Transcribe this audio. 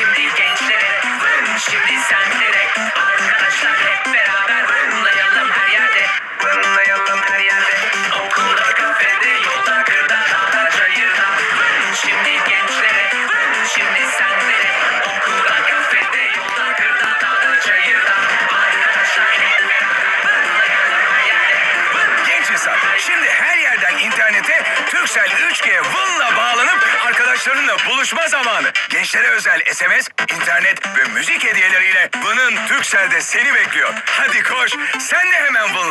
şimdi gençlere Vın şimdi senlere. Arkadaşlar hep beraber Vınlayalım her yerde. Vınlayalım her yerde. Okulda, kafede, yolda, kırda, dağda, çayırda. Vın şimdi gençlere Vın şimdi senlere. Okulda, kafede, yolda, kırda, dağda, çayırda. Arkadaşlar hep beraber Vınlayalım her yerde. Vın Genç hesap şimdi her yerden internete Türksel 3G Vın'la bağlı arkadaşlarınla buluşma zamanı. Gençlere özel SMS, internet ve müzik hediyeleriyle Vın'ın Turkcell'de seni bekliyor. Hadi koş, sen de hemen Vın'la.